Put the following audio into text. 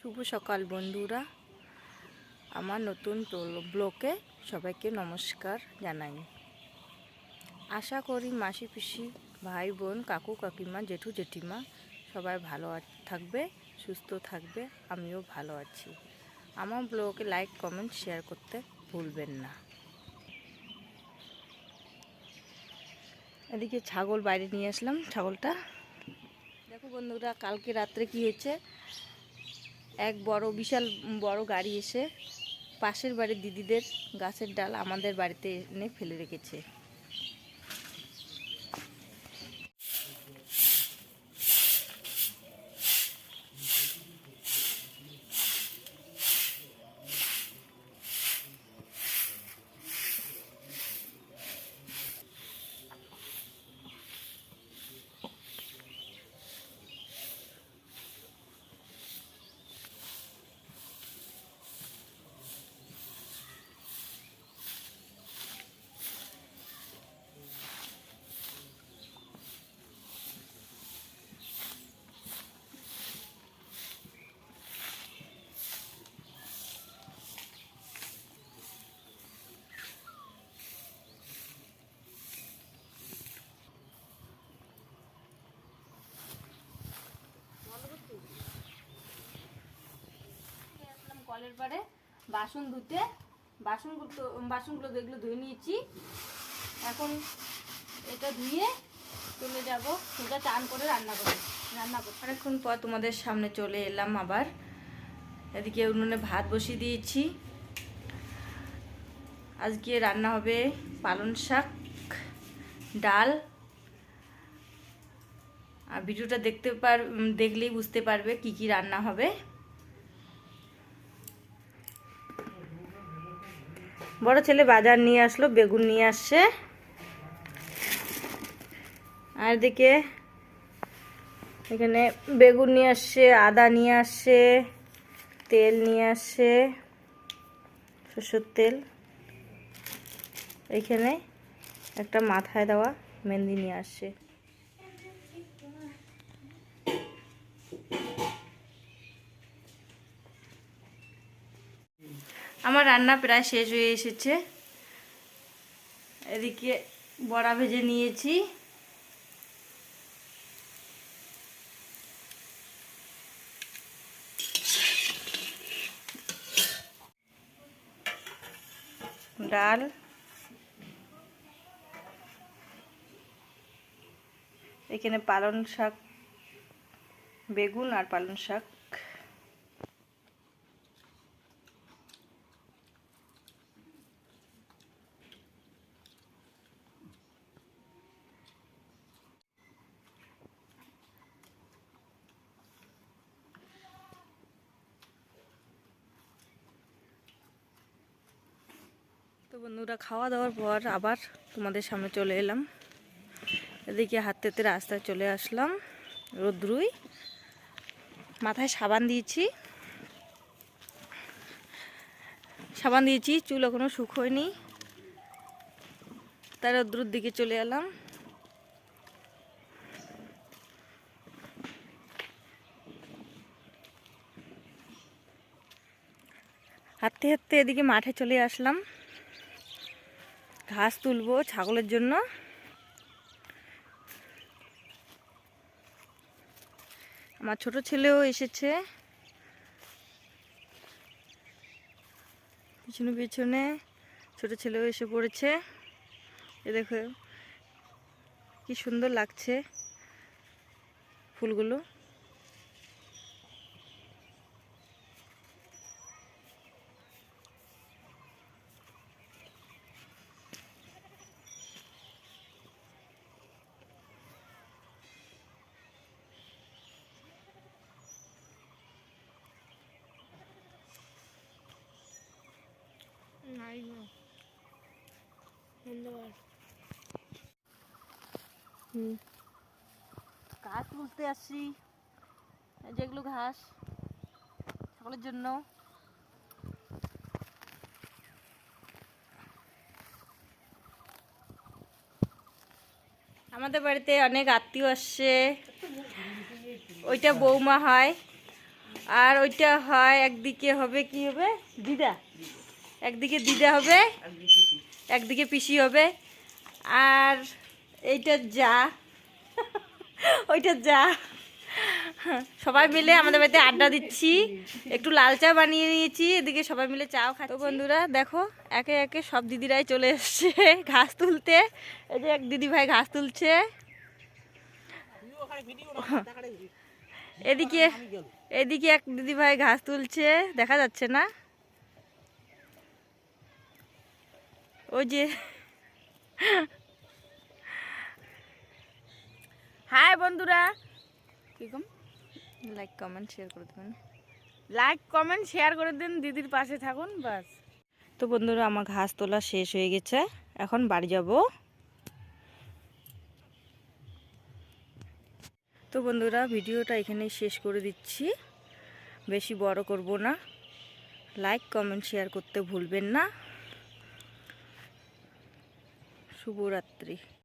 শুভ সকাল বন্ধুরা। আমার নতুন ব্লকে সবাইকে নমস্কার জানাই। আশা করি মাসি, পিসি, ভাই, বোন, কাকু, কাকিমা, জেঠু, জেঠিমা সবাই ভালো থাকবে, সুস্থ থাকবে, আমিও ভালো আছি। আমার ব্লগে লাইক, কমেন্ট, শেয়ার করতে ভুলবেন না। এদিকে ছাগল বাইরে নিয়ে আসলাম, ছাগলটা। দেখো বন্ধুরা, কালকে রাত্রে কি হয়েছে? এক বড়, বিশাল বড় গাড়ি এসে পাশের বাড়ির দিদিদের গাছের ডাল আমাদের বাড়িতে এনে ফেলে রেখেছে। পাড়ে বাসন ধুতে, বাসনগুলো বাসনগুলো যেগুলো ধুয়ে নিয়েছি। এখন এটা ধুয়ে চলে যাব, সোজা চান করে রান্না করে রান্না করতে। অনেকক্ষণ পর তোমাদের সামনে চলে এলাম আবার। এদিকে উনুনে ভাত বসিয়ে দিয়েছি। আজকে রান্না হবে পালং শাক, ডাল। আর ভিডিওটা দেখতে পার দেখলেই বুঝতে পারবে কি কি রান্না হবে। বড় ছেলে বাজার নিয়ে আসলো, বেগুন নিয়ে আসছে। আর এদিকে এখানে বেগুন নিয়ে আসছে, আদা নিয়ে আসছে, তেল নিয়ে আসছে, সরষের তেল। এইখানে একটা মাথায় দেওয়া মেহেন্দি নিয়ে আসছে। আমার রান্না প্রায় শেষ হয়ে এসেছে। এদিকে বড়া ভেজে নিয়েছি। ডাল। এখানে পালং শাক, বেগুন আর পালং শাক। তো বন্ধুরা খাওয়া দাওয়ার পর আবার তোমাদের সামনে চলে এলাম। এদিকে হাতেতে রাস্তায় চলে আসলাম, রোদ্রুই। মাথায় সাবান দিয়েছি। সাবান দিয়েছি, চুল এখনও শুকোয়নি তাই রোদ্রুর দিকে চলে এলাম। হাঁটতে হাঁটতে এদিকে মাঠে চলে আসলাম। ঘাস তুলবো ছাগলের জন্য। আমার ছোট ছেলেও এসেছে। পিছনে পিছনে ছোট ছেলেও এসে পড়েছে। এ দেখো, কি সুন্দর লাগছে ফুলগুলো। ঘাস তুলতে আসছি। যেগুলো ঘাস, ছাগলের জন্য। আমাদের বাড়িতে অনেক আত্মীয় আসছে। ওইটা বৌমা হয়। আর ওইটা হয়, একদিকে হবে, কি হবে? দিদা। একদিকে দিদা হবে, একদিকে পিসি হবে, আর এইটা যা, ওইটা যা। সবাই মিলে আমাদের বাড়িতে আড্ডা দিচ্ছি, একটু লাল চা বানিয়ে নিয়েছি, এদিকে সবাই মিলে চাও খাচ্ছি। বন্ধুরা, দেখো, একে একে সব দিদিরাই চলে এসছে ঘাস তুলতে। এই যে এক দিদি ভাই ঘাস তুলছে। এদিকে এদিকে এক দিদি ভাই ঘাস তুলছে, দেখা যাচ্ছে না। ওই যে হাই বন্ধুরা। কি কম? লাইক কমেন্ট শেয়ার করে দেবেন। লাইক কমেন্ট শেয়ার করে দিন, দিদির পাশে থাকুন, বাস। তো বন্ধুরা, আমার ঘাস তোলা শেষ হয়ে গেছে। এখন বাড়ি যাব। তো বন্ধুরা, ভিডিওটা এখানেই শেষ করে দিচ্ছি। বেশি বড় করব না। লাইক কমেন্ট শেয়ার করতে ভুলবেন না। শুভরাত্রি।